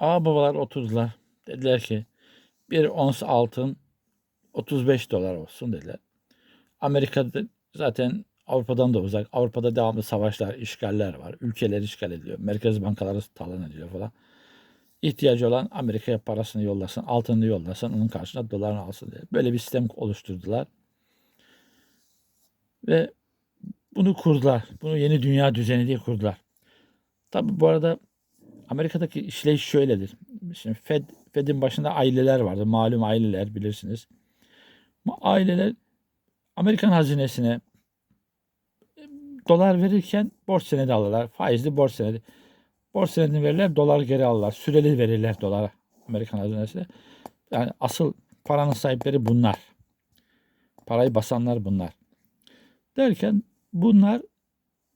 Ağababalar oturdular. Dediler ki bir ons altın 35 dolar olsun dediler. Amerika'da zaten Avrupa'dan da uzak. Avrupa'da devamlı savaşlar, işgaller var. Ülkeler işgal ediliyor. Merkez bankaları talan ediliyor falan. İhtiyacı olan Amerika'ya parasını yollasın, altınını yollasın, onun karşılığında dolarını alsın diye. Böyle bir sistem oluşturdular. Ve bunu kurdular. Bunu yeni dünya düzeni diye kurdular. Tabi bu arada Amerika'daki işleyiş şöyledir. Şimdi Fed, Fed'in başında aileler vardı. Malum aileler bilirsiniz. Bu aileler Amerikan hazinesine e, dolar verirken borç senedi alırlar. Faizli borç senedi. Borç senedini verirler, dolar geri alırlar. Süreli verirler dolara Amerikan hazinesine. Yani asıl paranın sahipleri bunlar. Parayı basanlar bunlar. Derken bunlar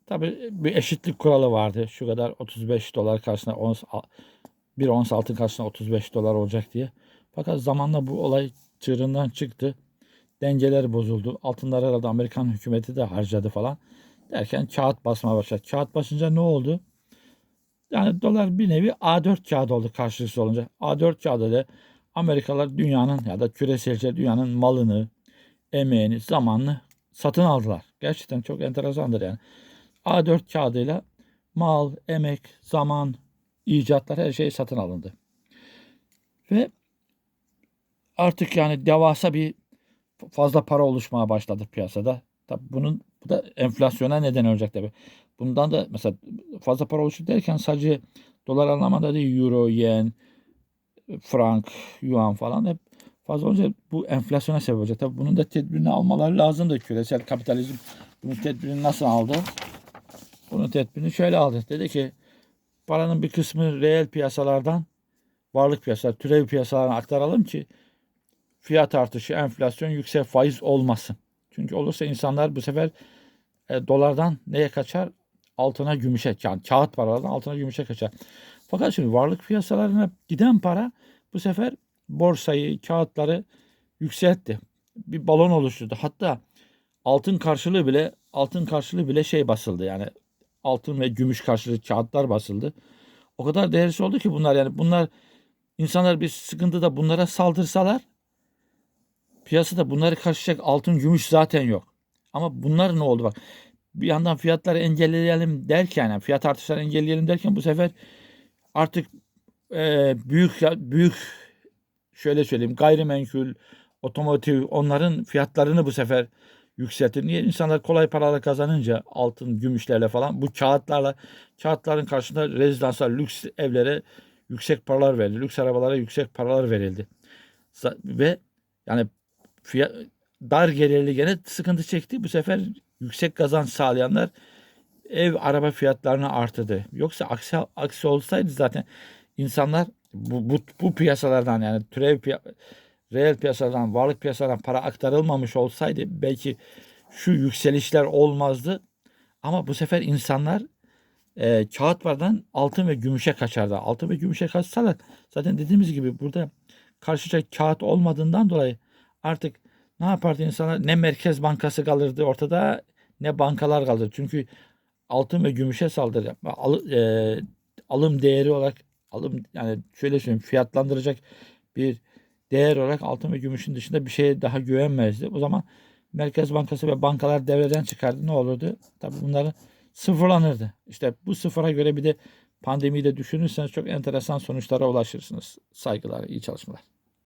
tabi bir eşitlik kuralı vardı. Şu kadar 35 dolar karşısına ons, bir ons altın karşısına 35 dolar olacak diye. Fakat zamanla bu olay çığırından çıktı. Dengeler bozuldu. Altınları herhalde Amerikan hükümeti de harcadı falan. Derken kağıt basmaya başladı. Kağıt basınca ne oldu? Yani dolar bir nevi A4 kağıdı oldu karşılıksız olunca. A4 kağıdı ile Amerikalılar dünyanın ya da küreselce dünyanın malını, emeğini, zamanını satın aldılar. Gerçekten çok enteresandır yani. A4 kağıdıyla mal, emek, zaman, icatlar her şey satın alındı. Ve artık yani devasa bir fazla para oluşmaya başladı piyasada. Tabii bunun bu da enflasyona neden olacak tabii. Bundan da mesela fazla para oluştu derken sadece dolar anlamında değil euro, yen, frank, yuan falan hep fazla olunca bu enflasyona sebep olacak. Tabii bunun da tedbirini almaları lazım da küresel kapitalizm bunun tedbirini nasıl aldı? Bunun tedbirini şöyle aldı. Dedi ki paranın bir kısmı reel piyasalardan varlık piyasalar, türev piyasalarına aktaralım ki fiyat artışı, enflasyon, yüksek faiz olmasın. Çünkü olursa insanlar bu sefer e, dolardan neye kaçar? Altına, gümüşe, yani kağıt paralardan altına, gümüşe kaçar. Fakat şimdi varlık piyasalarına giden para bu sefer borsayı, kağıtları yükseltti. Bir balon oluşturdu. Hatta altın karşılığı bile altın karşılığı bile şey basıldı. Yani altın ve gümüş karşılığı kağıtlar basıldı. O kadar değersiz oldu ki bunlar yani bunlar insanlar bir sıkıntıda bunlara saldırsalar piyasada bunları karşılayacak altın gümüş zaten yok. Ama bunlar ne oldu bak. Bir yandan fiyatları engelleyelim derken yani fiyat artışları engelleyelim derken bu sefer artık e, büyük büyük şöyle söyleyeyim gayrimenkul, otomotiv onların fiyatlarını bu sefer yükseltti. Niye? insanlar kolay paralar kazanınca altın, gümüşlerle falan bu kağıtlarla kağıtların karşısında rezidanslar, lüks evlere yüksek paralar verildi. Lüks arabalara yüksek paralar verildi. Ve yani fiyat, dar gelirli gene sıkıntı çekti. Bu sefer yüksek kazanç sağlayanlar ev araba fiyatlarını artırdı. Yoksa aksi, aksi olsaydı zaten insanlar bu, bu, bu piyasalardan yani türev piy reel piyasadan, varlık piyasadan para aktarılmamış olsaydı belki şu yükselişler olmazdı. Ama bu sefer insanlar e, kağıt paradan altın ve gümüşe kaçardı. Altın ve gümüşe kaçsalar zaten dediğimiz gibi burada karşıca kağıt olmadığından dolayı artık ne yapardı insanlar? Ne Merkez Bankası kalırdı ortada ne bankalar kalırdı. Çünkü altın ve gümüşe saldırı al, e, alım değeri olarak alım yani şöyle söyleyeyim fiyatlandıracak bir değer olarak altın ve gümüşün dışında bir şeye daha güvenmezdi. O zaman Merkez Bankası ve bankalar devreden çıkardı. Ne olurdu? Tabii bunları sıfırlanırdı. İşte bu sıfıra göre bir de pandemiyi de düşünürseniz çok enteresan sonuçlara ulaşırsınız. Saygılar, iyi çalışmalar.